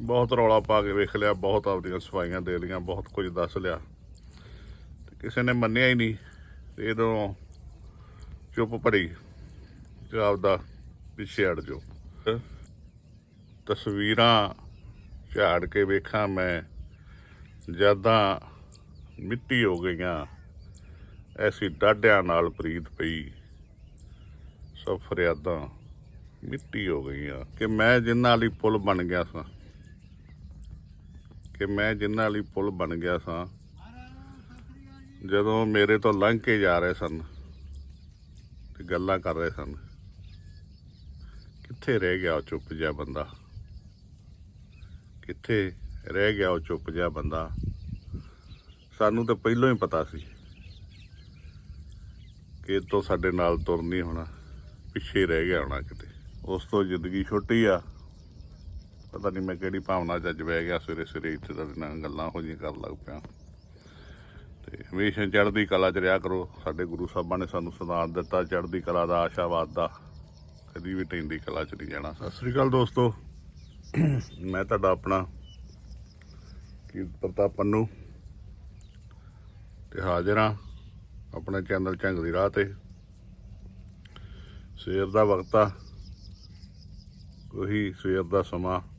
ਬਹੁਤ ਰੌਲਾ ਪਾ ਕੇ ਵੇਖ ਲਿਆ, ਬਹੁਤ ਆਪਦੀਆਂ ਸਫਾਈਆਂ ਦੇ ਲਈਆਂ, ਬਹੁਤ ਕੁਝ ਦੱਸ ਲਿਆ। ਤੇ ਕਿਸੇ ਨੇ ਮੰਨਿਆ ਹੀ ਨਹੀਂ, ਤੇ ਇਦੋਂ ਚੁੱਪ ਭਰੀ, ਤੇ ਆਪਦਾ ਪਿੱਛੇ ਹਟ ਜੋ। ਤਸਵੀਰਾਂ ਝਾੜ ਕੇ ਵੇਖਾਂ ਮੈਂ, ਜਦਾਂ ਮਿੱਟੀ ਹੋ ਗਈਆਂ, ਐਸੀ ਡਾਢਿਆਂ ਨਾਲ ਪ੍ਰੀਤ ਪਈ। ਸਭ ਫਰਿਆਦਾਂ ਮਿੱਟੀ ਹੋ ਗਈਆਂ, ਕਿ ਮੈਂ ਜਿੰਨਾਂ ਲਈ ਪੁੱਲ ਬਣ ਗਿਆ ਸਾਂ। ਕਿ ਮੈਂ ਜਿੰਨਾਂ ਲਈ ਪੁਲ ਬਣ ਗਿਆ ਸਾਂ, ਜਦੋਂ ਮੇਰੇ ਤੋਂ ਲੰਘ ਕੇ ਜਾ ਰਹੇ ਸਨ ਤੇ ਗੱਲਾਂ ਕਰ ਰਹੇ ਸਨ, ਕਿੱਥੇ ਰਹਿ ਗਿਆ ਉਹ ਚੁੱਪ ਜਿਹਾ ਬੰਦਾ? ਕਿੱਥੇ ਰਹਿ ਗਿਆ ਉਹ ਚੁੱਪ ਜਿਹਾ ਬੰਦਾ? ਸਾਨੂੰ ਤਾਂ ਪਹਿਲਾਂ ਹੀ ਪਤਾ ਸੀ ਕਿ ਤੋਂ ਸਾਡੇ ਨਾਲ ਤੁਰ ਨਹੀਂ ਹੋਣਾ, ਪਿੱਛੇ ਰਹਿ ਗਿਆ ਹੋਣਾ ਕਿਤੇ। ਉਸ ਤੋਂ ਜ਼ਿੰਦਗੀ ਛੋਟੀ ਆ। ਪਤਾ ਨਹੀਂ ਮੈਂ ਕਿਹੜੀ ਭਾਵਨਾ ਚ ਅੱਜ ਬਹਿ ਗਿਆ, ਸਵੇਰੇ ਸਵੇਰੇ ਇੱਥੇ ਤੁਹਾਡੇ ਨਾਲ ਗੱਲਾਂ ਹੋ ਜਿਹੀਆਂ ਕਰਨ ਲੱਗ ਪਿਆ। ਤੇ ਹਮੇਸ਼ਾ ਚੜ੍ਹਦੀ ਕਲਾ ਚ ਰਿਹਾ ਕਰੋ। ਸਾਡੇ ਗੁਰੂ ਸਾਹਿਬਾਂ ਨੇ ਸਾਨੂੰ ਸਿਧਾਂਤ ਦਿੱਤਾ, ਚੜ੍ਹਦੀ ਕਲਾ ਦਾ ਆਸ਼ਾਵਾਦ ਦਾ। ਕਦੀ ਵੀ ਟੈਂਦੀ ਕਲਾ ਚ ਨਹੀਂ ਜਾਣਾ। ਸਤਿ ਸ੍ਰੀ ਅਕਾਲ ਦੋਸਤੋ। ਮੈਂ ਤੁਹਾਡਾ ਆਪਣਾ ਕੀਰਤ ਪ੍ਰਤਾਪ ਪੰਨੂ ਤੇ ਹਾਜ਼ਰ ਹਾਂ ਆਪਣੇ ਚੈਨਲ ਝੰਗ ਦੀ ਰਾਹ ਤੇ। ਸਵੇਰ ਦਾ ਵਕਤ ਆ ਉਹੀ ਸਵੇਰ ਦਾ ਸਮਾਂ।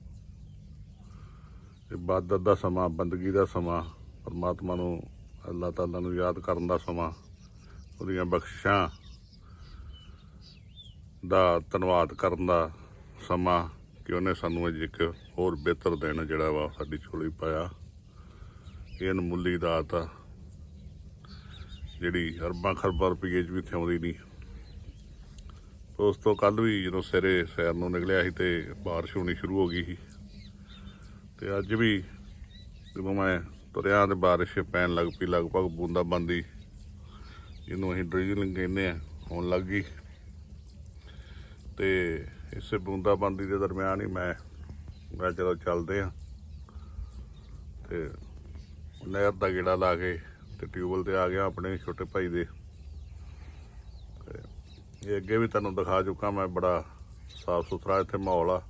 ਬਾਦਤ ਦਾ ਸਮਾਂ, ਬੰਦਗੀ ਦਾ ਸਮਾਂ, ਪਰਮਾਤਮਾ ਨੂੰ ਅੱਲਾਹ ਤਾਲਾ ਨੂੰ ਯਾਦ ਕਰਨ ਦਾ ਸਮਾਂ, ਉਹਦੀਆਂ ਬਖਸ਼ਿਸ਼ਾਂ ਦਾ ਧੰਨਵਾਦ ਕਰਨ ਦਾ ਸਮਾਂ ਕਿ ਉਹਨੇ ਸਾਨੂੰ ਅੱਜ ਇੱਕ ਹੋਰ ਬਿਹਤਰ ਦਿਨ ਜਿਹੜਾ ਵਾ ਸਾਡੀ ਝੋਲੀ ਪਾਇਆ। ਇਹ ਅਨਮੁੱਲੀ ਦਾਤ ਆ, ਜਿਹੜੀ ਅਰਬਾਂ ਖਰਬਾਂ ਰੁਪਏ ਚ ਵੀ ਥਿਆਉਂਦੀ ਨਹੀਂ। ਉਸ ਤੋਂ ਕੱਲ ਵੀ ਜਦੋਂ ਸਵੇਰੇ ਸੈਰ ਨੂੰ ਨਿਕਲਿਆ ਸੀ ਤੇ ਬਾਰਿਸ਼ ਹੋਣੀ ਸ਼ੁਰੂ ਹੋ ਗਈ ਸੀ। ਤੇ ਅੱਜ ਵੀ ਜਦੋਂ ਮੈਂ ਤੁਰਿਆ ਤੇ ਬਾਰਿਸ਼ ਪੈਣ ਲੱਗ ਪਈ, ਲਗਭਗ ਬੂੰਦਾ ਬੰਦੀ ਜਿਹਨੂੰ ਅਸੀਂ ਡ੍ਰਿਜ਼ਲਿੰਗ ਕਹਿੰਦੇ ਆ, ਹੋਣ ਲੱਗ ਗਈ। ਤੇ ਇਸੇ ਬੂੰਦਾ ਬੰਦੀ ਦੇ ਦਰਮਿਆਨ ਹੀ ਮੈਂ ਮੈਂ ਚਲੋ ਚੱਲਦੇ ਆ ਤੇ ਨਹਿਰ ਦਾ ਗੇੜਾ ਲਾ ਕੇ ਤੇ ਟਿਊਬਲ ਤੇ ਆ ਗਿਆ ਆਪਣੇ ਛੋਟੇ ਭਾਈ ਦੇ। ਇਹ ਅੱਗੇ ਵੀ ਤੁਹਾਨੂੰ ਦਿਖਾ ਚੁੱਕਾ ਮੈਂ, ਬੜਾ ਸਾਫ਼ ਸੁਥਰਾ ਇੱਥੇ ਮਾਹੌਲ ਆ,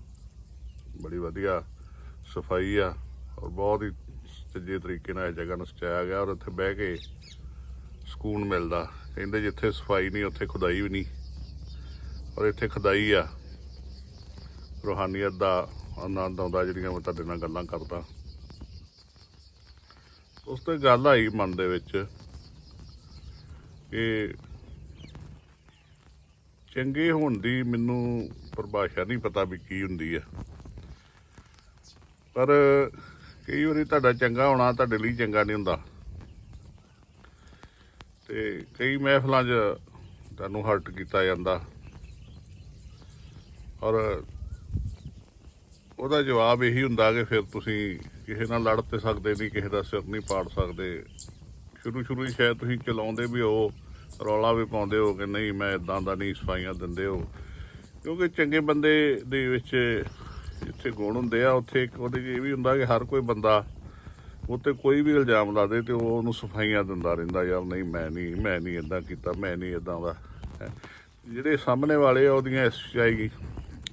ਬੜੀ ਵਧੀਆ। ਸਫ਼ਾਈ ਆ ਔਰ ਬਹੁਤ ਹੀ ਸੱਜੇ ਤਰੀਕੇ ਨਾਲ ਇਸ ਜਗ੍ਹਾ ਨੂੰ ਸਜਾਇਆ ਗਿਆ ਔਰ ਇੱਥੇ ਬਹਿ ਕੇ ਸਕੂਨ ਮਿਲਦਾ। ਕਹਿੰਦੇ ਜਿੱਥੇ ਸਫ਼ਾਈ ਨਹੀਂ, ਉੱਥੇ ਖੁਦਾਈ ਵੀ ਨਹੀਂ। ਔਰ ਇੱਥੇ ਖੁਦਾਈ ਆ। ਰੂਹਾਨੀਅਤ ਦਾ ਆਨੰਦ ਆਉਂਦਾ ਜਿਹੜੀਆਂ ਮੈਂ ਤੁਹਾਡੇ ਨਾਲ ਗੱਲਾਂ ਕਰਦਾ। ਉਸ ਤੋਂ ਗੱਲ ਆਈ ਮਨ ਦੇ ਵਿੱਚ ਕਿ ਚੰਗੇ ਹੋਣ ਦੀ ਮੈਨੂੰ ਪਰਿਭਾਸ਼ਾ ਨਹੀਂ ਪਤਾ ਵੀ ਕੀ ਹੁੰਦੀ ਆ। ਪਰ ਕਈ ਵਾਰੀ ਤੁਹਾਡਾ ਚੰਗਾ ਹੋਣਾ ਤੁਹਾਡੇ ਲਈ ਚੰਗਾ ਨਹੀਂ ਹੁੰਦਾ। ਤੇ ਕਈ ਮਹਿਫਲਾਂ 'ਚ ਤੁਹਾਨੂੰ ਹਰਟ ਕੀਤਾ ਜਾਂਦਾ। ਔਰ ਉਹਦਾ ਜਵਾਬ ਇਹੀ ਹੁੰਦਾ ਕਿ ਫਿਰ ਤੁਸੀਂ ਕਿਸੇ ਨਾਲ ਲੜ ਤੇ ਸਕਦੇ ਨਹੀਂ, ਕਿਸੇ ਦਾ ਸਿਰ ਨਹੀਂ ਪਾੜ ਸਕਦੇ। ਸ਼ੁਰੂ ਸ਼ੁਰੂ ਹੀ ਸ਼ਾਇਦ ਤੁਸੀਂ ਚਲਾਉਂਦੇ ਵੀ ਹੋ, ਰੌਲਾ ਵੀ ਪਾਉਂਦੇ ਹੋ ਕਿ ਨਹੀਂ, ਮੈਂ ਇਦਾਂ ਦਾ ਨਹੀਂ ਸਫਾਈਆਂ ਦਿੰਦੇ ਹੋ। ਕਿਉਂਕਿ ਚੰਗੇ ਬੰਦੇ ਦੇ ਵਿੱਚ ਜਿੱਥੇ ਗੁਣ ਹੁੰਦੇ ਆ, ਉੱਥੇ ਇੱਕ ਉਹਦੇ 'ਚ ਇਹ ਵੀ ਹੁੰਦਾ ਕਿ ਹਰ ਕੋਈ ਬੰਦਾ ਉੱਤੇ ਕੋਈ ਵੀ ਇਲਜ਼ਾਮ ਲਾ ਦੇ ਤੇ ਉਹ ਉਹਨੂੰ ਸਫਾਈਆਂ ਦਿੰਦਾ ਰਹਿੰਦਾ, ਯਾਰ ਨਹੀਂ, ਮੈਂ ਨਹੀਂ ਮੈਂ ਨਹੀਂ ਇਦਾਂ ਕੀਤਾ, ਮੈਂ ਨਹੀਂ ਇਦਾਂ ਦਾ ਹੈਂ। ਜਿਹੜੇ ਸਾਹਮਣੇ ਵਾਲੇ ਆ, ਉਹਦੀਆਂ ਸਚਾਈ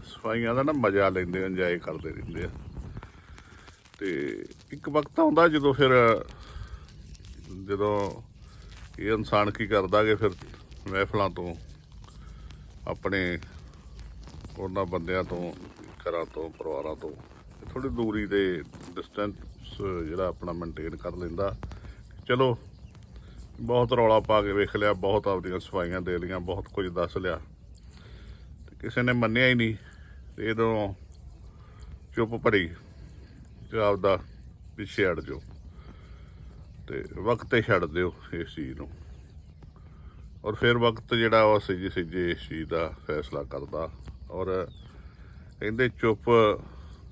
ਸਫਾਈਆਂ ਦਾ ਨਾ ਮਜ਼ਾ ਲੈਂਦੇ ਇੰਜੋਏ ਕਰਦੇ ਰਹਿੰਦੇ ਆ ਤੇ ਇੱਕ ਵਕਤ ਆਉਂਦਾ ਜਦੋਂ ਫਿਰ, ਜਦੋਂ ਇਹ ਇਨਸਾਨ ਕੀ ਕਰਦਾ ਕਿ ਫਿਰ ਮਹਿਫਲਾਂ ਤੋਂ ਆਪਣੇ ਉਹਨਾਂ ਬੰਦਿਆਂ ਤੋਂ ਘਰਾਂ ਤੋਂ, ਪਰਿਵਾਰਾਂ ਤੋਂ ਥੋੜੀ ਦੂਰੀ ਦੇ ਡਿਸਟੈਂਸ ਜਿਹੜਾ ਆਪਣਾ ਮੇਨਟੇਨ ਕਰ ਲੈਂਦਾ। ਚਲੋ, ਬਹੁਤ ਰੌਲਾ ਪਾ ਕੇ ਵੇਖ ਲਿਆ, ਬਹੁਤ ਆਪਦੀਆਂ ਸਫਾਈਆਂ ਦੇ ਲਈਆਂ, ਬਹੁਤ ਕੁਝ ਦੱਸ ਲਿਆ। ਤੇ ਕਿਸੇ ਨੇ ਮੰਨਿਆ ਹੀ ਨਹੀਂ, ਤੇ ਇਦੋਂ ਚੁੱਪ ਭਰੀ, ਤੇ ਆਪਦਾ ਪਿੱਛੇ ਹਟ ਜਾਓ। ਤੇ ਵਕਤ ਤੇ ਛੱਡ ਦਿਓ ਇਸ ਚੀਜ਼ ਨੂੰ। ਔਰ ਫਿਰ ਵਕਤ ਜਿਹੜਾ ਉਹ ਸਿੱਜੇ ਸਿੱਜੇ ਇਸ ਚੀਜ਼ ਦਾ ਫੈਸਲਾ ਕਰਦਾ। ਔਰ ਕਹਿੰਦੇ ਚੁੱਪ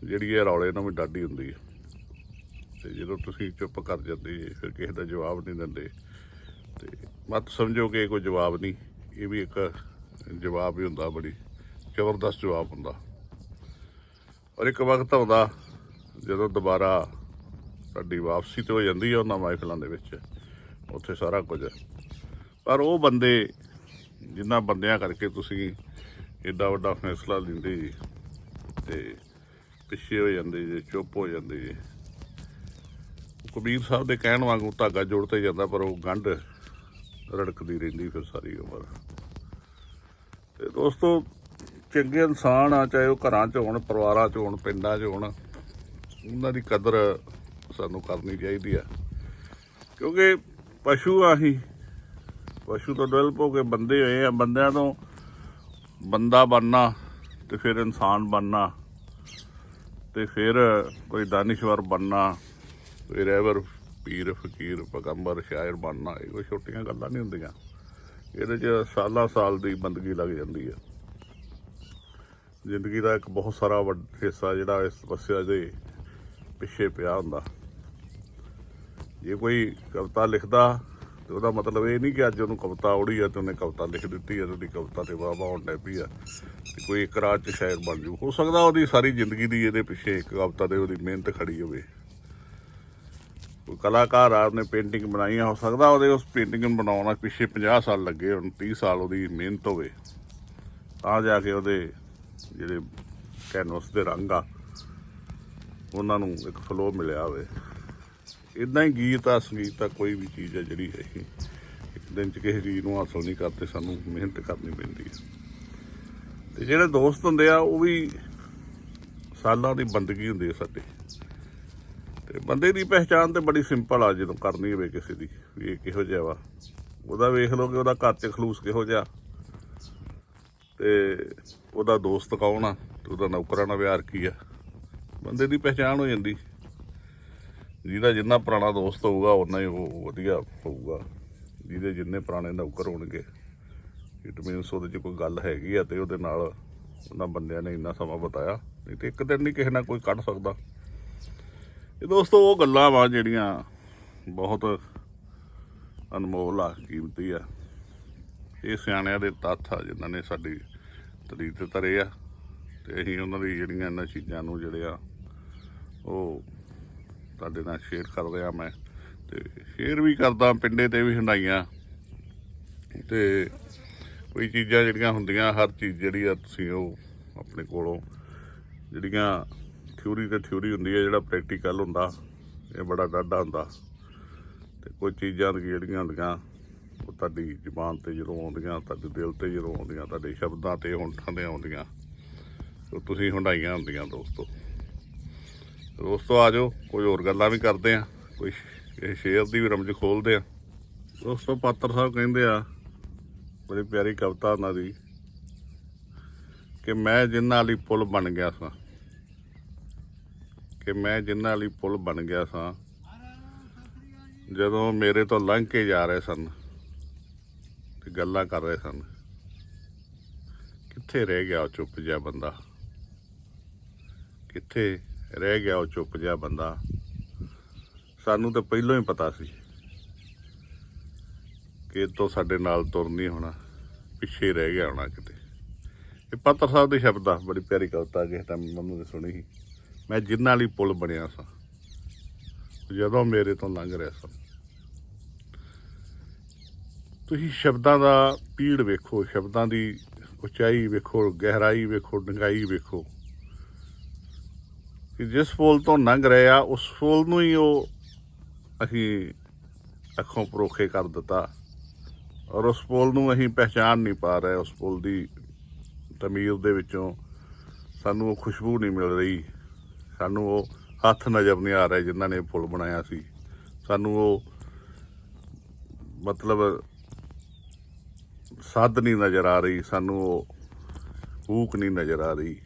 ਜਿਹੜੀ ਹੈ ਰੌਲੇ ਨਾਲ ਵੀ ਡਾਢੀ ਹੁੰਦੀ ਹੈ। ਤੇ ਜਦੋਂ ਤੁਸੀਂ ਚੁੱਪ ਕਰ ਜਾਂਦੇ, ਫਿਰ ਕਿਸੇ ਦਾ ਜਵਾਬ ਨਹੀਂ ਦਿੰਦੇ। ਤੇ ਮਤ ਸਮਝੋ ਕਿ ਕੋਈ ਜਵਾਬ ਨਹੀਂ, ਇਹ ਵੀ ਇੱਕ ਜਵਾਬ ਹੀ ਹੁੰਦਾ ਬੜੀ, ਜ਼ਬਰਦਸਤ ਜਵਾਬ ਹੁੰਦਾ। ਔਰ ਇੱਕ ਵਕਤ ਆਉਂਦਾ, ਜਦੋਂ ਦੁਬਾਰਾ ਤੁਹਾਡੀ ਵਾਪਸੀ ਤੇ ਹੋ ਜਾਂਦੀ ਹੈ ਉਹਨਾਂ ਮਹਿਫਲਾਂ ਦੇ ਵਿੱਚ, ਉੱਥੇ ਸਾਰਾ ਕੁਝ। ਪਰ ਉਹ ਬੰਦੇ ਜਿਨ੍ਹਾਂ ਬੰਦਿਆਂ ਕਰਕੇ ਤੁਸੀਂ ਏਡਾ ਵੱਡਾ ਫੈਸਲਾ ਲੈਂਦੇ ਜੀ ਤੇ ਪਿੱਛੇ ਹੋ ਜਾਂਦੇ ਜੇ, ਚੁੱਪ ਹੋ ਜਾਂਦੇ ਜੇ। ਕਬੀਰ ਸਾਹਿਬ ਦੇ ਕਹਿਣ ਵਾਂਗੂ ਧਾਗਾ ਜੁੜਤੇ ਜਾਂਦਾ, ਪਰ ਉਹ ਗੰਢ ਰੜਕਦੀ ਰਹਿੰਦੀ ਫਿਰ ਸਾਰੀ ਉਮਰ। ਤੇ ਦੋਸਤੋ, ਚੰਗੇ ਇਨਸਾਨ ਆ, ਚਾਹੇ ਉਹ ਘਰਾਂ 'ਚ ਹੋਣ, ਪਰਿਵਾਰਾਂ 'ਚ ਹੋਣ, ਪਿੰਡਾਂ 'ਚ ਹੋਣ, ਉਹਨਾਂ ਦੀ ਕਦਰ ਸਾਨੂੰ ਕਰਨੀ ਚਾਹੀਦੀ ਆ। ਕਿਉਂਕਿ ਪਸ਼ੂ ਆਹੀ ਪਸ਼ੂ ਤੋਂ ਡਿਵੈਲਪ ਹੋ ਕੇ ਬੰਦੇ ਹੋਏ ਆ, ਬੰਦਿਆਂ ਤੋਂ ਬੰਦਾ ਬਣਨਾ ਤੇ ਫਿਰ ਇਨਸਾਨ ਬਣਨਾ। ਤੇ ਫਿਰ ਕੋਈ ਦਾਨਿਸ਼ਵਰ ਬਣਨਾ, ਕੋਈ ਰਹਿਬਰ, ਪੀਰ, ਫਕੀਰ, ਪੈਗੰਬਰ, ਸ਼ਾਇਰ ਬਣਨਾ, ਇਹ ਕੋਈ ਛੋਟੀਆਂ ਗੱਲਾਂ ਨਹੀਂ ਹੁੰਦੀਆਂ। ਇਹਦੇ 'ਚ ਸਾਲਾਂ ਸਾਲ ਦੀ ਬੰਦਗੀ ਲੱਗ ਜਾਂਦੀ ਹੈ ਜ਼ਿੰਦਗੀ ਦਾ ਇੱਕ ਬਹੁਤ ਸਾਰਾ ਵੱਡਾ, ਹਿੱਸਾ ਜਿਹੜਾ ਇਸ ਤਪੱਸਿਆ ਦੇ ਪਿੱਛੇ ਪਿਆ ਹੁੰਦਾ। ਜੇ ਕੋਈ ਕਵਿਤਾ ਲਿਖਦਾ ਤੇ ਉਹਦਾ ਮਤਲਬ ਇਹ ਨਹੀਂ ਕਿ ਅੱਜ ਉਹਨੂੰ ਕਵਿਤਾ ਆਉੜੀ ਆ ਤੇ ਉਹਨੇ ਕਵਿਤਾ ਲਿਖ ਦਿੱਤੀ ਆ ਤੇ ਉਹਦੀ ਕਵਿਤਾ ਤੇ ਵਾਹ ਵਾਹ ਹੋਣ ਲੱਗ ਆ। ਤੇ ਕੋਈ ਇੱਕ ਰਾਤ ਚ ਸ਼ਾਇਰ ਬਣ ਜੂ। ਹੋ ਸਕਦਾ ਉਹਦੀ ਸਾਰੀ ਜ਼ਿੰਦਗੀ ਦੀ ਇਹਦੇ ਪਿੱਛੇ ਇੱਕ ਕਵਿਤਾ ਤੇ ਉਹਦੀ ਮਿਹਨਤ ਖੜੀ ਹੋਵੇ। ਕੋਈ ਕਲਾਕਾਰ ਆ, ਉਹਨੇ ਪੇਂਟਿੰਗ ਬਣਾਈ ਆ, ਹੋ ਸਕਦਾ ਉਹਦੇ ਉਸ ਪੇਂਟਿੰਗ ਨੂੰ ਬਣਾਉਣ ਪਿੱਛੇ 50 ਸਾਲ ਲੱਗੇ ਹੁਣ 30 ਸਾਲ ਉਹਦੀ ਮਿਹਨਤ ਹੋਵੇ। ਤਾਂ ਜਾ ਕੇ ਉਹਦੇ ਜਿਹੜੇ ਕੈਨਵਸ ਦੇ ਰੰਗ ਆ, ਉਹਨਾਂ ਨੂੰ ਇੱਕ ਫਲੋ ਮਿਲਿਆ ਹੋਵੇ। ਇਦਾਂ ਹੀ ਗੀਤ ਆ, ਸੰਗੀਤ ਆ ਕੋਈ ਵੀ ਚੀਜ਼ ਆ ਜਿਹੜੀ ਹੈ ਇੱਕ ਦਿਨ ਚ ਕਿਸੇ ਚੀਜ਼ ਨੂੰ ਹਾਸਲ ਨਹੀਂ ਕਰਦੇ, ਸਾਨੂੰ ਮਿਹਨਤ ਕਰਨੀ ਪੈਂਦੀ ਹੈ ਤੇ ਜਿਹੜੇ ਦੋਸਤ ਹੁੰਦੇ ਆ, ਉਹ ਵੀ ਸਾਲਾਂ ਦੀ ਬੰਦਗੀ ਹੁੰਦੀ ਹੈ ਸਾਡੇ। ਤੇ ਬੰਦੇ ਦੀ ਪਹਿਚਾਣ ਤੇ ਬੜੀ ਸਿੰਪਲ ਆ, ਜਦੋਂ ਕਰਨੀ ਹੋਵੇ ਕਿਸੇ ਦੀ, ਵੀ ਇਹ ਕਿਹੋ ਜਿਹਾ ਵਾ। ਉਹਦਾ ਵੇਖ ਲਓ ਕਿ ਉਹਦਾ ਘਰ ਚ ਖਲੂਸ ਕਿਹੋ ਜਿਹਾ। ਤੇ ਉਹਦਾ ਦੋਸਤ ਕੌਣ ਆ? ਤੇ ਉਹਦਾ ਨੌਕਰਾਨਾ ਵਿਹਾਰ ਕੀ ਆ? ਬੰਦੇ ਦੀ ਪਹਿਚਾਣ ਹੋ ਜਾਂਦੀ। ਜਿਹਦਾ ਜਿੰਨਾ ਪੁਰਾਣਾ ਦੋਸਤ ਹੋਊਗਾ ਉਨਾ ਹੀ ਉਹ ਵਧੀਆ ਹੋਊਗਾ। ਜਿਹਦੇ ਜਿੰਨੇ ਪੁਰਾਣੇ ਨੌਕਰ ਹੋਣਗੇ ਇਟ ਮੀਨਸ ਉਹਦੇ 'ਚ ਕੋਈ ਗੱਲ ਹੈਗੀ ਆ ਤੇ ਉਹਦੇ ਨਾਲ ਉਹਨਾਂ ਬੰਦਿਆਂ ਨੇ ਇੰਨਾ ਸਮਾਂ ਬਤਾਇਆ। ਨਹੀਂ ਤੇ ਇੱਕ ਦਿਨ ਨਹੀਂ ਕਿਸੇ ਨਾਲ ਕੋਈ ਕੱਢ ਸਕਦਾ। ਇਹ ਦੋਸਤੋ, ਉਹ ਗੱਲਾਂ ਵਾ ਜਿਹੜੀਆਂ ਬਹੁਤ ਅਨਮੋਲ ਆ, ਕੀਮਤੀ ਆ। ਇਹ ਸਿਆਣਿਆਂ ਦੇ ਤੱਥ ਆ ਜਿਨ੍ਹਾਂ ਨੇ ਸਾਡੀ ਤਰੀਕ ਤੇ ਧਰੇ ਆ। ਤੇ ਅਸੀਂ ਉਹਨਾਂ ਦੀ ਜਿਹੜੀਆਂ ਇਹਨਾਂ ਚੀਜ਼ਾਂ ਨੂੰ ਜਿਹੜੇ ਆ, ਉਹ ਤੁਹਾਡੇ ਨਾਲ ਸ਼ੇਅਰ ਕਰ ਰਿਹਾ ਮੈਂ ਤੇ ਸ਼ੇਅਰ ਵੀ ਕਰਦਾ, ਪਿੰਡੇ ਤੇ ਵੀ ਹੰਡਾਈਆਂ। ਤੇ ਕੋਈ ਚੀਜ਼ਾਂ ਜਿਹੜੀਆਂ ਹੁੰਦੀਆਂ, ਹਰ ਚੀਜ਼ ਜਿਹੜੀ ਆ ਤੁਸੀਂ ਉਹ ਆਪਣੇ ਕੋਲੋਂ, ਜਿਹੜੀਆਂ ਥਿਊਰੀ ਤੇ ਥਿਊਰੀ ਹੁੰਦੀ ਹੈ ਜਿਹੜਾ ਪ੍ਰੈਕਟੀਕਲ ਹੁੰਦਾ, ਇਹ ਬੜਾ ਡਾਢਾ ਹੁੰਦਾ। ਤੇ ਕੋਈ ਚੀਜ਼ਾਂ ਜਿਹੜੀਆਂ ਹੁੰਦੀਆਂ, ਉਹ ਤੁਹਾਡੀ ਜ਼ੁਬਾਨ ਤੇ ਜਦੋਂ ਆਉਂਦੀਆਂ, ਤੁਹਾਡੇ ਦਿਲ ਤੇ ਜਦੋਂ ਆਉਂਦੀਆਂ, ਤੁਹਾਡੇ ਸ਼ਬਦਾਂ ਤੇ, ਹੋਂਠਾਂ ਤੇ ਆਉਂਦੀਆਂ, ਉਹ ਤੁਸੀਂ ਹੰਡਾਈਆਂ ਹੁੰਦੀਆਂ ਦੋਸਤੋ। ਦੋਸਤੋ, ਆ ਜਾਓ। ਕੋਈ ਹੋਰ ਗੱਲਾਂ ਵੀ ਕਰਦੇ ਆ। ਕੋਈ ਇਹ ਸ਼ੇਰ ਦੀ ਵੀ ਰਮਜ ਖੋਲਦੇ ਆ। ਦੋਸਤੋ, ਪਾਤਰ ਸਾਹਿਬ ਕਹਿੰਦੇ ਆ, ਬੜੀ ਪਿਆਰੀ ਕਵਿਤਾ ਉਹਨਾਂ ਦੀ, ਕਿ ਮੈਂ ਜਿੰਨਾਂ ਲਈ ਪੁਲ ਬਣ ਗਿਆ ਸਾਂ, ਕਿ ਮੈਂ ਜਿੰਨਾਂ ਲਈ ਪੁਲ ਬਣ ਗਿਆ ਸਾਂ, ਜਦੋਂ ਮੇਰੇ ਤੋਂ ਲੰਘ ਕੇ ਜਾ ਰਹੇ ਸਨ ਤੇ ਗੱਲਾਂ ਕਰ ਰਹੇ ਸਨ, ਕਿੱਥੇ ਰਹਿ ਗਿਆ ਉਹ ਚੁੱਪ ਜਿਹਾ ਬੰਦਾ? ਕਿੱਥੇ ਰਹਿ ਗਿਆ ਉਹ ਚੁੱਪ ਜਿਹਾ ਬੰਦਾ। ਸਾਨੂੰ ਤਾਂ ਪਹਿਲਾਂ ਹੀ ਪਤਾ ਸੀ ਕਿ ਇਹ ਤੋਂ ਸਾਡੇ ਨਾਲ ਤੁਰ ਨਹੀਂ ਹੋਣਾ, ਪਿੱਛੇ ਰਹਿ ਗਿਆ ਹੋਣਾ ਕਿਤੇ। ਇਹ ਪਾਤਰ ਸਾਹਿਬ ਦੇ ਸ਼ਬਦ ਆ, ਬੜੀ ਪਿਆਰੀ ਕਵਿਤਾ ਜਿਸ ਟਾਈਮ ਮੈਨੂੰ ਤੇ ਸੁਣੀ ਸੀ। ਮੈਂ ਜਿੰਨਾਂ ਲਈ ਪੁਲ ਬਣਿਆ ਸਾਂ, ਜਦੋਂ ਮੇਰੇ ਤੋਂ ਲੰਘ ਰਿਹਾ ਸਾਂ। ਤੁਸੀਂ ਸ਼ਬਦਾਂ ਦਾ ਪੀੜ ਵੇਖੋ, ਸ਼ਬਦਾਂ ਦੀ ਉਚਾਈ ਵੇਖੋ, ਗਹਿਰਾਈ ਵੇਖੋ ਡੰਗਾਈ ਵੇਖੋ। ਕਿ ਜਿਸ ਪੁਲ ਤੋਂ ਲੰਘ ਰਿਹਾ ਉਸ ਪੁਲ ਨੂੰ ਹੀ ਉਹ ਅਸੀਂ ਅੱਖੋਂ ਪਰੋਖੇ ਕਰ ਦਿੱਤਾ। ਔਰ ਉਸ ਪੁਲ ਨੂੰ ਅਸੀਂ ਪਹਿਚਾਨ ਨਹੀਂ ਪਾ ਰਹੇ, ਉਸ ਪੁਲ ਦੀ ਤਮੀਰ ਦੇ ਵਿੱਚੋਂ ਸਾਨੂੰ ਉਹ ਖੁਸ਼ਬੂ ਨਹੀਂ ਮਿਲ ਰਹੀ। ਸਾਨੂੰ ਉਹ ਹੱਥ ਨਜ਼ਰ ਨਹੀਂ ਆ ਰਿਹਾ ਜਿਨ੍ਹਾਂ ਨੇ ਪੁਲ ਬਣਾਇਆ ਸੀ। ਸਾਨੂੰ ਉਹ ਮਤਲਬ ਸੱਦ ਨਹੀਂ ਨਜ਼ਰ ਆ ਰਹੀ, ਸਾਨੂੰ ਉਹ ਹੂਕ ਨਹੀਂ ਨਜ਼ਰ ਆ ਰਹੀ।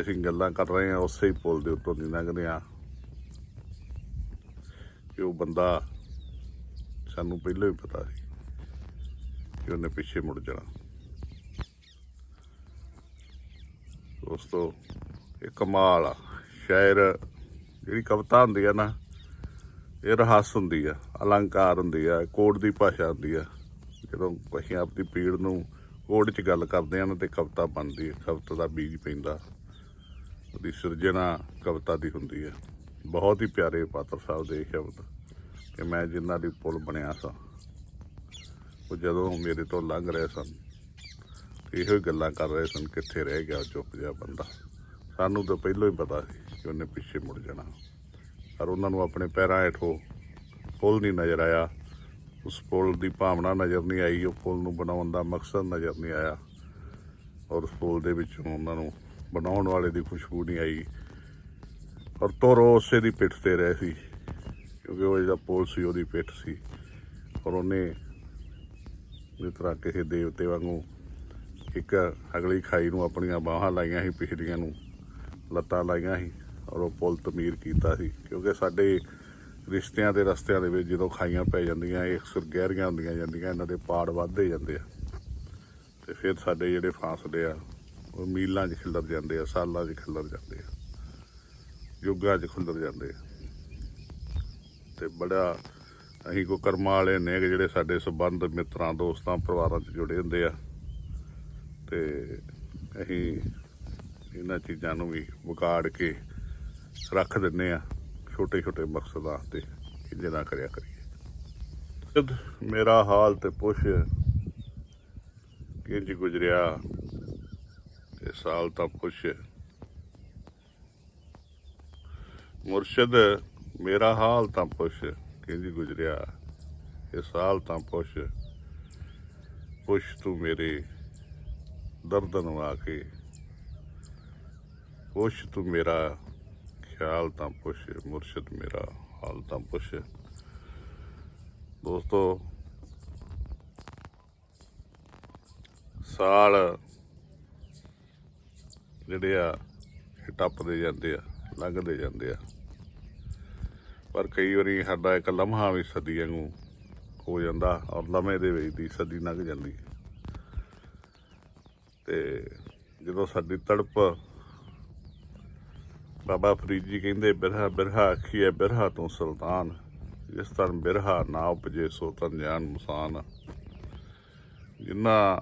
ਅਸੀਂ ਗੱਲਾਂ ਕਰ ਰਹੇ ਹਾਂ, ਉਸੇ ਹੀ ਪੁਲ ਦੇ ਉੱਤੋਂ ਦੀ ਲੰਘਦੇ ਹਾਂ। ਕਿ ਉਹ ਬੰਦਾ ਸਾਨੂੰ ਪਹਿਲਾਂ ਹੀ ਪਤਾ ਸੀ ਕਿ ਉਹਨੇ ਪਿੱਛੇ ਮੁੜ ਜਾਣਾ। ਦੋਸਤੋ, ਇਹ ਕਮਾਲ ਆ। ਸ਼ਾਇਰ ਜਿਹੜੀ ਕਵਿਤਾ ਹੁੰਦੀ ਆ ਨਾ, ਇਹ ਰਹੱਸ ਹੁੰਦੀ ਆ, ਅਲੰਕਾਰ ਹੁੰਦੀ ਆ ਕੋਡ ਦੀ ਭਾਸ਼ਾ ਹੁੰਦੀ ਆ। ਜਦੋਂ ਅਸੀਂ ਆਪਦੀ ਪੀੜ ਨੂੰ ਕੋਡ 'ਚ ਗੱਲ ਕਰਦੇ ਆ ਨਾ ਤੇ ਕਵਿਤਾ ਬਣਦੀ ਹੈ ਕਵਿਤਾ ਦਾ ਬੀਜ ਪੈਂਦਾ। ਉਹਦੀ ਸਿਰਜਣਾ ਕਵਿਤਾ ਦੀ ਹੁੰਦੀ ਹੈ। ਬਹੁਤ ਹੀ ਪਿਆਰੇ ਪਾਤਰ ਸਾਹਿਬ ਦੇ ਇਹ ਸ਼ਬਦ ਕਿ ਮੈਂ ਜਿੰਨਾਂ ਦੀ ਪੁਲ ਬਣਿਆ ਸਾਂ, ਉਹ ਜਦੋਂ ਮੇਰੇ ਤੋਂ ਲੰਘ ਰਹੇ ਸਨ, ਇਹੋ ਹੀ ਗੱਲਾਂ ਕਰ ਰਹੇ ਸਨ, ਕਿੱਥੇ ਰਹਿ ਗਿਆ ਚੁੱਪ ਜਿਹਾ ਬੰਦਾ। ਸਾਨੂੰ ਤਾਂ ਪਹਿਲਾਂ ਹੀ ਪਤਾ ਸੀ ਕਿ ਉਹਨੇ ਪਿੱਛੇ ਮੁੜ ਜਾਣਾ। ਪਰ ਉਹਨਾਂ ਨੂੰ ਆਪਣੇ ਪੈਰਾਂ ਹੇਠੋਂ ਪੁਲ ਨਹੀਂ ਨਜ਼ਰ ਆਇਆ। ਉਸ ਪੁਲ ਦੀ ਭਾਵਨਾ ਨਜ਼ਰ ਨਹੀਂ ਆਈ, ਉਹ ਪੁਲ ਨੂੰ ਬਣਾਉਣ ਦਾ ਮਕਸਦ ਨਜ਼ਰ ਨਹੀਂ ਆਇਆ। ਔਰ ਉਸ ਪੁਲ ਦੇ ਵਿੱਚੋਂ ਉਹਨਾਂ ਨੂੰ ਬਣਾਉਣ ਵਾਲੇ ਦੀ ਖੁਸ਼ਬੂ ਨਹੀਂ ਆਈ। ਔਰ ਤੁਰ ਉਹ ਉਸੇ ਦੀ ਪਿੱਠ ਤੇ ਰਹੇ ਸੀ, ਕਿਉਂਕਿ ਉਹ ਜਿਹੜਾ ਪੁੱਲ ਸੀ ਉਹਦੀ ਪਿੱਠ ਸੀ। ਔਰ ਉਹਨੇ ਜਿਸ ਤਰ੍ਹਾਂ ਕਿਸੇ ਦੇਵਤੇ ਵਾਂਗੂ ਇੱਕ ਅਗਲੀ ਖਾਈ ਨੂੰ ਆਪਣੀਆਂ ਬਾਹਾਂ ਲਾਈਆਂ ਸੀ, ਪਿਛਲੀਆਂ ਨੂੰ ਲੱਤਾਂ ਲਾਈਆਂ ਸੀ ਔਰ ਉਹ ਪੁਲ ਤਮੀਰ ਕੀਤਾ ਸੀ। ਕਿਉਂਕਿ ਸਾਡੇ ਰਿਸ਼ਤਿਆਂ ਦੇ ਰਸਤਿਆਂ ਦੇ ਵਿੱਚ ਜਦੋਂ ਖਾਈਆਂ ਪੈ ਜਾਂਦੀਆਂ, ਇਹ ਅਕਸਰ ਗਹਿਰੀਆਂ ਹੁੰਦੀਆਂ ਜਾਂਦੀਆਂ, ਇਹਨਾਂ ਦੇ ਪਾੜ ਵੱਧਦੇ ਜਾਂਦੇ ਆ। ਤੇ ਫਿਰ ਸਾਡੇ ਜਿਹੜੇ ਫਾਸਲੇ ਆ ਉਹ ਮੀਲਾਂ 'ਚ ਖਿਲਰ ਜਾਂਦੇ ਆ, ਸਾਲਾਂ 'ਚ ਖਿਲਰ ਜਾਂਦੇ ਆ, ਯੁੱਗਾਂ 'ਚ ਖਿਲਰ ਜਾਂਦੇ ਆ। ਤੇ ਬੜਾ ਅਸੀਂ ਕੋ ਕਰਮਾਂ ਵਾਲੇ ਨੇ ਕਿ ਜਿਹੜੇ ਸਾਡੇ ਸਬੰਧ, ਮਿੱਤਰਾਂ, ਦੋਸਤਾਂ, ਪਰਿਵਾਰਾਂ 'ਚ ਜੁੜੇ ਹੁੰਦੇ ਆ। ਤੇ ਅਸੀਂ ਇਹਨਾਂ ਚੀਜ਼ਾਂ ਨੂੰ ਵੀ ਵਿਗਾੜ ਕੇ ਰੱਖ ਦਿੰਨੇ ਆ ਛੋਟੇ ਛੋਟੇ ਮਕਸਦਾਂ ਤੇ ਇਹਦੇ ਨਾਲ ਕਰਿਆ ਕਰੀਏ। ਮੇਰਾ ਹਾਲ ਤੇ ਪੁੱਛ ਕਿੰਜ ਗੁਜ਼ਰਿਆ ਇਹ ਸਾਲ ਤਾਂ ਪੁੱਛ ਮੁਰਸ਼ਦ, ਮੇਰਾ ਹਾਲ ਤਾਂ ਪੁੱਛ ਕਿੰਜ ਗੁਜ਼ਰਿਆ? ਇਹ ਸਾਲ ਤਾਂ ਪੁੱਛ ਪੁੱਛ ਤੂੰ ਮੇਰੇ ਦਰਦ ਨੂੰ ਆ ਕੇ ਪੁੱਛ ਤੂੰ ਮੇਰਾ ਖਿਆਲ ਤਾਂ ਪੁੱਛ ਮੁਰਸ਼ਦ, ਮੇਰਾ ਹਾਲ ਤਾਂ ਪੁੱਛ ਦੋਸਤੋ, ਸਾਲ ਜਿਹੜੇ ਆ, ਇਹ ਟੱਪਦੇ ਜਾਂਦੇ ਆ, ਲੰਘਦੇ ਜਾਂਦੇ ਆ। ਪਰ ਕਈ ਵਾਰੀ ਸਾਡਾ ਇੱਕ ਲਮਹਾ ਵੀ ਸਦੀ ਵਾਂਗੂ ਹੋ ਜਾਂਦਾ ਔਰ ਲਮੇ ਦੇ ਵਿੱਚ ਦੀ ਸਦੀ ਲੰਘ ਜਾਂਦੀ ਤੇ ਜਦੋਂ ਸਾਡੀ ਤੜਪ ਬਾਬਾ ਫਰੀਦ ਜੀ ਕਹਿੰਦੇ, ਬਿਰਹਾ ਬਿਰਹਾ ਆਖੀਏ ਬਿਰਹਾ ਤੋਂ ਸੁਲਤਾਨ, ਜਿਸ ਤਨ ਬਿਰਹਾ ਨਾ ਉਪਜੇ ਸੋ ਤਨ ਜਾਨ ਮੁਸਾਨ। ਜਿਨ੍ਹਾਂ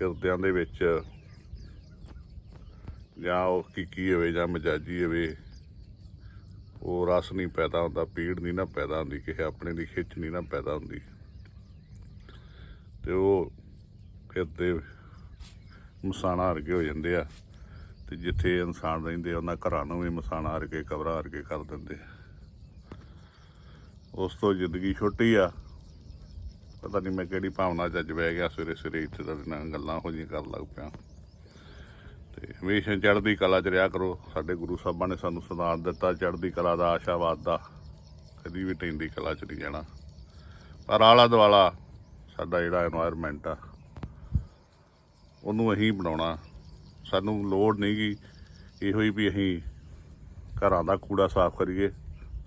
ਹਿਰਦਿਆਂ ਦੇ ਵਿੱਚ ਜਾਂ ਉਹ ਕੀ ਹੋਵੇ, ਜਾਂ ਮਜਾਜੀ ਹੋਵੇ, ਉਹ ਰਸ ਨਹੀਂ ਪੈਦਾ ਹੁੰਦਾ, ਪੀੜ ਨਹੀਂ ਨਾ ਪੈਦਾ ਹੁੰਦੀ, ਕਿਸੇ ਆਪਣੇ ਦੀ ਖਿੱਚ ਨਹੀਂ ਨਾ ਪੈਦਾ ਹੁੰਦੀ। ਤੇ ਉਹ ਫਿਰ ਹਿਰਦੇ ਮਸਾਣਾ ਹਰ ਕੇ ਹੋ ਜਾਂਦੇ ਆ, ਤੇ ਜਿੱਥੇ ਇਨਸਾਨ ਰਹਿੰਦੇ ਉਹਨਾਂ ਘਰਾਂ ਨੂੰ ਵੀ ਮਸਾਣਾ ਹਰ ਕੇ ਕਬਰਾਂ ਹਰ ਕੇ ਕਰ ਦਿੰਦੇ ਉਸ ਤੋਂ ਜ਼ਿੰਦਗੀ ਛੋਟੀ ਆ। ਪਤਾ ਨਹੀਂ ਮੈਂ ਕਿਹੜੀ ਭਾਵਨਾ ਚ ਅੱਜ ਬਹਿ ਗਿਆ ਸਵੇਰੇ ਸਵੇਰੇ ਇੱਥੇ ਤੁਹਾਡੇ ਨਾਲ ਗੱਲਾਂ ਹੋ ਜਿਹੀਆਂ ਕਰਨ ਲੱਗ ਪਿਆ। ਤੇ ਹਮੇਸ਼ਾ ਚੜ੍ਹਦੀ ਕਲਾ 'ਚ ਰਿਹਾ ਕਰੋ। ਸਾਡੇ ਗੁਰੂ ਸਾਹਿਬਾਂ ਨੇ ਸਾਨੂੰ ਸਦਾਨ ਦਿੱਤਾ, ਚੜ੍ਹਦੀ ਕਲਾ ਦਾ ਆਸ਼ਾਵਾਦ ਦਾ। ਕਦੀ ਵੀ ਟੈਂਦੀ ਕਲਾ 'ਚ ਨਹੀਂ ਜਾਣਾ। ਪਰ ਆਲਾ ਦਵਾਲਾ ਸਾਡਾ ਜਿਹੜਾ এনवायरमेंट ਆ, ਉਹਨੂੰ ਅਸੀਂ ਬਣਾਉਣਾ। ਸਾਨੂੰ ਲੋੜ ਨਹੀਂ ਗਈ ਇਹੋ ਹੀ ਵੀ ਅਸੀਂ ਘਰਾਂ ਦਾ ਕੂੜਾ ਸਾਫ਼ ਕਰੀਏ।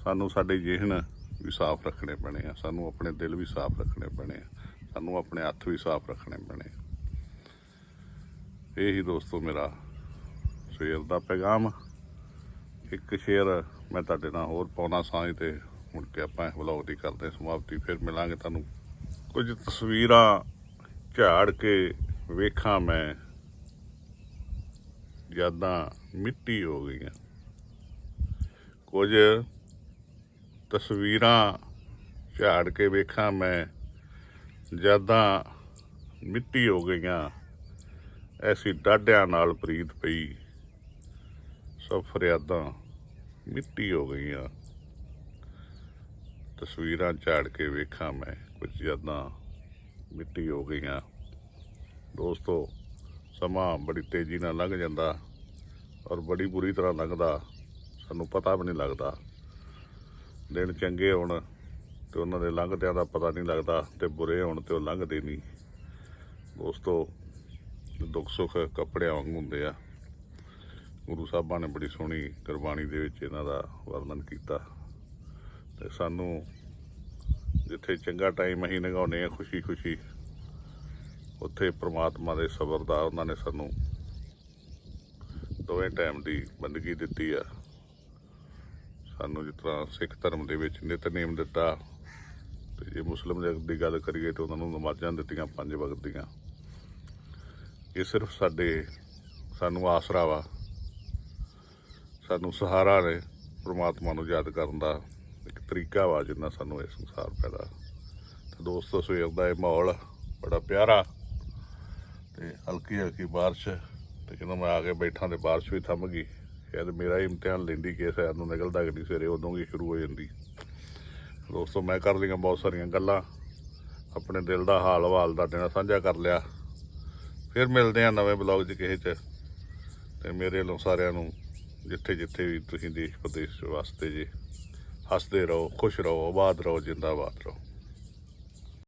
ਸਾਨੂੰ ਸਾਡੇ ਜਿਹਨ ਵੀ ਸਾਫ਼ ਰੱਖਣੇ ਪੈਣੇ ਆ। ਸਾਨੂੰ ਆਪਣੇ ਦਿਲ ਵੀ ਸਾਫ਼ ਰੱਖਣੇ ਪੈਣੇ ਆ। ਸਾਨੂੰ ਆਪਣੇ ਹੱਥ ਵੀ ਸਾਫ਼ ਰੱਖਣੇ ਪੈਣੇ ਆ। ਇਹ ਹੀ ਦੋਸਤੋ ਮੇਰਾ ਸ਼ੇਰ ਦਾ ਪੈਗਾਮ। ਇੱਕ ਸ਼ੇਰ ਮੈਂ ਤੁਹਾਡੇ ਨਾਲ ਹੋਰ ਪਾਉਣਾ ਸਾਂਝ ਤੇ ਮੁੜ ਕੇ ਆਪਾਂ ਇਹ ਵਲੌਗ ਦੀ ਕਰਦੇ ਹਾਂ ਸਮਾਪਤੀ। ਫਿਰ ਮਿਲਾਂਗੇ ਤੁਹਾਨੂੰ ਕੁਝ ਤਸਵੀਰਾਂ ਝਾੜ ਕੇ ਵੇਖਾਂ ਮੈਂ। ਯਾਦਾਂ ਮਿੱਟੀ ਹੋ ਗਈਆਂ। ਕੁਝ ਤਸਵੀਰਾਂ ਝਾੜ ਕੇ ਵੇਖਾਂ ਮੈਂ। ਯਾਦਾਂ ਮਿੱਟੀ ਹੋ ਗਈਆਂ। ਐਸੀ ਡਾਢਿਆਂ ਨਾਲ ਪ੍ਰੀਤ ਪਈ। ਸਭ ਫਰਿਆਦਾਂ ਮਿੱਟੀ ਹੋ ਗਈਆਂ। ਤਸਵੀਰਾਂ ਝਾੜ ਕੇ ਵੇਖਾਂ ਮੈਂ, ਕੁਝ ਯਾਦਾਂ ਮਿੱਟੀ ਹੋ ਗਈਆਂ। ਦੋਸਤੋ, ਸਮਾਂ ਬੜੀ ਤੇਜ਼ੀ ਨਾਲ ਲੰਘ ਜਾਂਦਾ ਔਰ ਬੜੀ ਬੁਰੀ ਤਰ੍ਹਾਂ ਲੰਘਦਾ, ਸਾਨੂੰ ਪਤਾ ਵੀ ਨਹੀਂ ਲੱਗਦਾ। ਦਿਨ ਚੰਗੇ ਹੋਣ ਤੇ ਉਹਨਾਂ ਦੇ ਲੰਘਦਿਆਂ ਦਾ ਪਤਾ ਨਹੀਂ ਲੱਗਦਾ ਤੇ ਬੁਰੇ ਹੋਣ ਤੇ ਉਹ ਲੰਘਦੇ ਨਹੀਂ। ਦੋਸਤੋ ਦੁੱਖ ਸੁੱਖ ਕੱਪੜਿਆਂ ਵਾਂਗ ਹੁੰਦੇ ਆ। ਗੁਰੂ ਸਾਹਿਬਾਂ ਨੇ ਬੜੀ ਸੋਹਣੀ ਗੁਰਬਾਣੀ ਦੇ ਵਿੱਚ ਇਹਨਾਂ ਦਾ ਵਰਣਨ ਕੀਤਾ। ਤੇ ਸਾਨੂੰ ਜਿੱਥੇ ਚੰਗਾ ਟਾਈਮ ਅਸੀਂ ਲੰਘਾਉਂਦੇ ਆ ਖੁਸ਼ੀ ਖੁਸ਼ੀ ਉੱਥੇ ਪ੍ਰਮਾਤਮਾ ਦੇ ਸਬਰ ਦਾ ਉਹਨਾਂ ਨੇ ਸਾਨੂੰ ਦੋਵੇਂ ਟਾਈਮ ਦੀ ਬੰਦਗੀ ਦਿੱਤੀ ਆ। ਸਾਨੂੰ ਜਿਸ ਤਰ੍ਹਾਂ ਸਿੱਖ ਧਰਮ ਦੇ ਵਿੱਚ ਨਿਤਨੇਮ ਦਿੱਤਾ, ਤੇ ਜੇ ਮੁਸਲਮ ਜਗਤ ਦੀ ਗੱਲ ਕਰੀਏ ਤਾਂ ਉਹਨਾਂ ਨੂੰ ਨਮਾਜ਼ਾਂ ਦਿੱਤੀਆਂ, ਪੰਜ ਵਕਤ ਦੀਆਂ। ਇਹ ਸਿਰਫ ਸਾਡੇ, ਸਾਨੂੰ ਆਸਰਾ ਵਾ। ਸਾਨੂੰ ਸਹਾਰਾ ਨੇ ਪ੍ਰਮਾਤਮਾ ਨੂੰ ਯਾਦ ਕਰਨ ਦਾ ਇੱਕ ਤਰੀਕਾ ਵਾ ਜਿੰਨਾ ਸਾਨੂੰ ਇਹ ਸੰਸਾਰ ਪੈਦਾ। ਤੇ ਦੋਸਤੋ, ਸਵੇਰ ਦਾ ਇਹ ਮਾਹੌਲ ਬੜਾ ਪਿਆਰਾ ਤੇ ਹਲਕੀ ਹਲਕੀ ਬਾਰਿਸ਼ ਤੇ ਜਦੋਂ ਮੈਂ ਆ ਕੇ ਬੈਠਾ ਤੇ ਬਾਰਿਸ਼ ਵੀ ਥੰਮ ਗਈ, ਸ਼ਾਇਦ ਮੇਰਾ ਹੀ ਇਮਤਿਹਾਨ ਲੈਂਦੀ ਕਿ ਸ਼ਾਇਦ ਨੂੰ ਨਿਕਲਦਾ ਕਿ ਸਵੇਰੇ ਉਦੋਂ ਹੀ ਸ਼ੁਰੂ ਹੋ ਜਾਂਦੀ। ਦੋਸਤੋ, ਮੈਂ ਕਰ ਲਈਆਂ ਬਹੁਤ ਸਾਰੀਆਂ ਗੱਲਾਂ, ਆਪਣੇ ਦਿਲ ਦਾ ਹਾਲ ਹਵਾਲ ਦਾ ਨਾਲ ਸਾਂਝਾ ਕਰ ਲਿਆ। ਫਿਰ ਮਿਲਦੇ ਆ ਨਵੇਂ ਬਲੌਗ 'ਚ ਕਿਸੇ 'ਚ। ਤੇ ਮੇਰੇ ਵੱਲੋਂ ਸਾਰਿਆਂ ਨੂੰ ਜਿੱਥੇ ਜਿੱਥੇ ਵੀ ਤੁਸੀਂ ਦੇਸ਼ ਪ੍ਰਦੇਸ਼ ਵਾਸਤੇ ਜੀ ਹੱਸਦੇ ਰਹੋ, ਖੁਸ਼ ਰਹੋ, ਆਬਾਦ ਰਹੋ, ਜਿੰਦਾਬਾਦ ਰਹੋ।